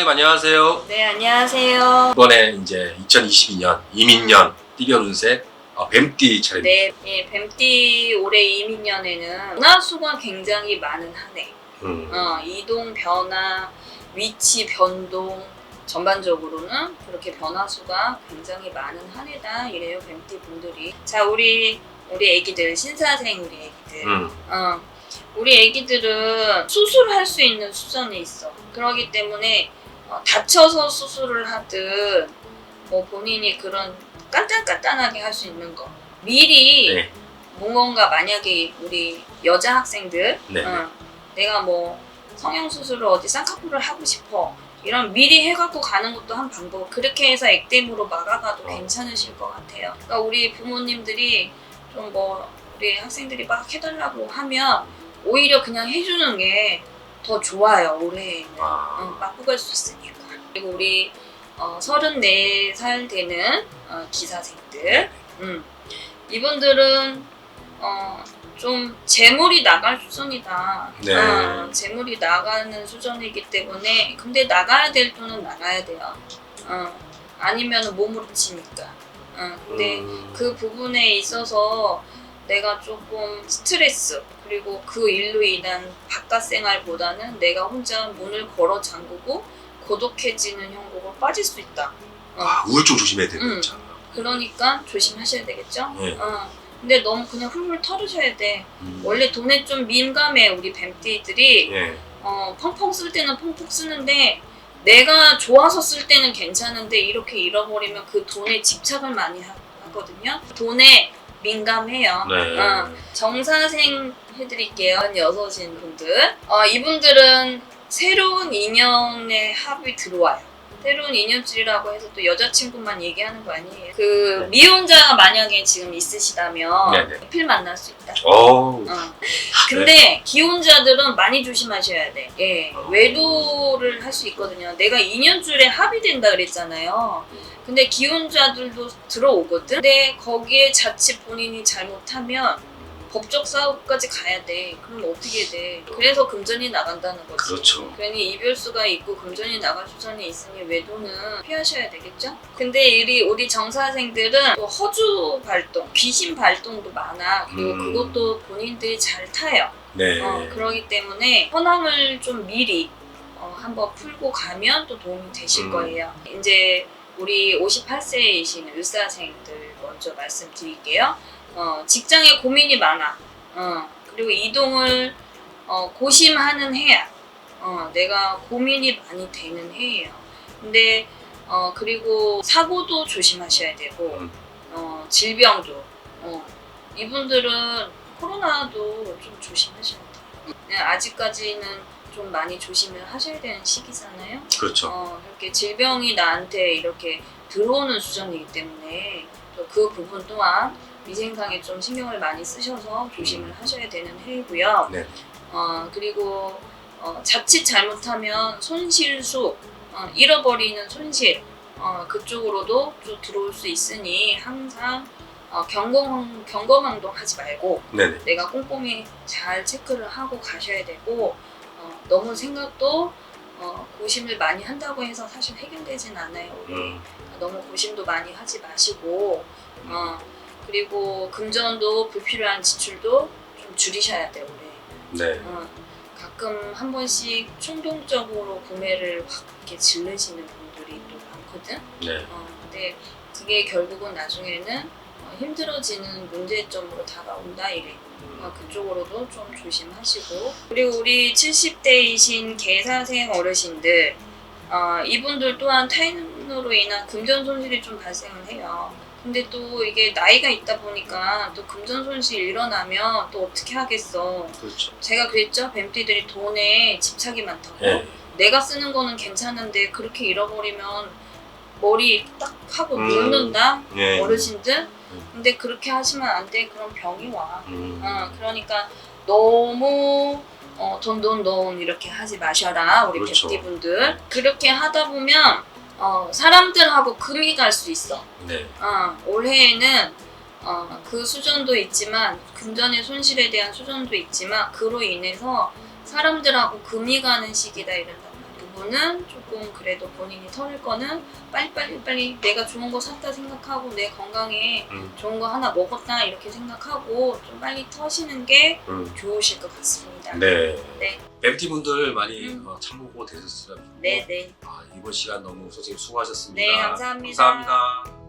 선생님 안녕하세요. 네, 안녕하세요. 이번에 이제 2022년 이민년 띠변운세 어, 뱀띠 차례입니다. 네, 예, 뱀띠 올해 이민년에는 변화수가 굉장히 많은 한 해. 음, 어, 이동 변화, 위치 변동, 전반적으로는 그렇게 변화수가 굉장히 많은 한 해다 이래요, 뱀띠 분들이. 자, 우리, 우리 애기들, 신사생 우리 애기들. 음, 어, 우리 애기들은 수술할 수 있는 수준에 있어. 그러기 때문에 어, 다쳐서 수술을 하든 뭐 본인이 그런 깐단깐단하게 할 수 있는 거. 미리 네. 뭔가 만약에 우리 여자 학생들 네. 어, 내가 뭐 성형 수술을 어디 쌍꺼풀을 하고 싶어. 이런 미리 해갖고 가는 것도 한 방법. 그렇게 해서 액땜으로 막아가도 어. 괜찮으실 것 같아요. 그러니까 우리 부모님들이 좀 뭐 우리 학생들이 막 해달라고 하면 오히려 그냥 해주는 게 더 좋아요 올해에는. 아, 어, 바꾸갈 수 있으니까 그리고 우리 어, 34살 되는 어, 기사생들. 음, 이분들은 어, 좀 재물이 나갈 수준이다. 네. 어, 재물이 나가는 수준이기 때문에 근데 나가야 될 돈은 나가야 돼요. 어, 아니면 몸으로 치니까. 어, 근데 음, 그 부분에 있어서 내가 조금 스트레스 그리고 그 일로 인한 바깥 생활보다는 내가 혼자 문을 걸어 잠그고 고독해지는 형국으로 빠질 수 있다. 어, 아, 우울증 조심해야 되는 음. 거잖아. 그러니까 조심하셔야 되겠죠? 네. 어, 근데 너무 그냥 훌훌 털으셔야 돼. 음, 원래 돈에 좀 민감해 우리 뱀띠들이 예. 어, 펑펑 쓸 때는 펑펑 쓰는데 내가 좋아서 쓸 때는 괜찮은데 이렇게 잃어버리면 그 돈에 집착을 많이 하, 하거든요. 돈에 민감해요. 네. 어, 정사생 해드릴게요. 여섯인 분들. 어, 이분들은 새로운 인연의 합이 들어와요. 새로운 인연줄이라고 해서 또 여자친구만 얘기하는 거 아니에요. 그 네. 미혼자가 만약에 지금 있으시다면 네 네. 필 만날 수 있다. 어. 근데 기혼자들은 많이 조심하셔야 돼. 예, 어. 외도를 할 수 있거든요. 내가 2년줄에 합의된다 그랬잖아요. 근데 기혼자들도 들어오거든. 근데 거기에 자칫 본인이 잘못하면 법적 싸움까지 가야 돼. 그럼 어떻게 돼? 그래서 금전이 나간다는 거지. 그렇죠. 괜히 이별수가 있고 금전이 나갈 수전이 있으니 외도는 피하셔야 되겠죠? 근데 우리 우리 정사생들은 또 허주 발동, 귀신 발동도 많아. 그리고 음. 그것도 본인들이 잘 타요. 네. 어, 그러기 때문에 현황을 좀 미리 어, 한번 풀고 가면 또 도움이 되실 음. 거예요. 이제 우리 58세이신 을사생들 먼저 말씀드릴게요. 어, 직장에 고민이 많아. 어, 그리고 이동을 어, 고심하는 해야. 어, 내가 고민이 많이 되는 해예요. 근데 어, 그리고 사고도 조심하셔야 되고 음. 어, 질병도 어, 이분들은 코로나도 좀 조심하셔야 돼요. 그냥 아직까지는 좀 많이 조심을 하셔야 되는 시기잖아요. 그렇죠. 어, 이렇게 질병이 나한테 이렇게 들어오는 수준이기 때문에 또 그 부분 또한 위생상에 좀 신경을 많이 쓰셔서 조심을 하셔야 되는 해이고요. 네. 어, 그리고 어, 자칫 잘못하면 손실수, 어, 잃어버리는 손실 어, 그쪽으로도 좀 들어올 수 있으니 항상 어, 경공, 경거망동 하지 말고 네네. 내가 꼼꼼히 잘 체크를 하고 가셔야 되고 어, 너무 생각도 어, 고심을 많이 한다고 해서 사실 해결되진 않아요. 음, 너무 고심도 많이 하지 마시고 어, 그리고 금전도 불필요한 지출도 좀 줄이셔야 돼요. 올해. 네. 어, 가끔 한 번씩 충동적으로 구매를 확 이렇게 질르시는 분들이 또 많거든. 네. 어, 근데 그게 결국은 나중에는 어, 힘들어지는 문제점으로 다가온다 이래. 음, 어, 그쪽으로도 좀 조심하시고 그리고 우리 70대이신 개사생 어르신들 어, 이분들 또한 타인으로 인한 금전 손실이 좀 발생을 해요. 근데 또 이게 나이가 있다 보니까 또 금전 손실 일어나면 또 어떻게 하겠어. 그렇죠. 제가 그랬죠. 뱀띠들이 돈에 집착이 많다고. 예. 내가 쓰는 거는 괜찮은데 그렇게 잃어버리면 머리 딱 하고 음. 눕는다. 예. 어르신들. 음. 근데 그렇게 하시면 안 돼. 그럼 병이 와. 음, 어, 그러니까 너무 어, 돈 돈 돈 이렇게 하지 마셔라 우리 그렇죠. 뱀띠분들 그렇게 하다 보면 어, 사람들하고 금이 갈 수 있어 네. 어, 올해에는 어, 그 수준도 있지만 금전의 손실에 대한 수준도 있지만 그로 인해서 사람들하고 금이 가는 시기다 이런단 말이야 분은 조금 그래도 본인이 털을 거는 빨리빨리 빨리 내가 좋은 거 샀다 생각하고 내 건강에 음, 좋은 거 하나 먹었다 이렇게 생각하고 좀 빨리 터시는 게 음. 좋으실 것 같습니다. 네. 네. 뱀티 분들 많이 음. 어, 참고 되셨으면 좋겠고 네, 네. 아, 이번 시간 너무 선생님 수고하셨습니다. 네, 감사합니다. 감사합니다.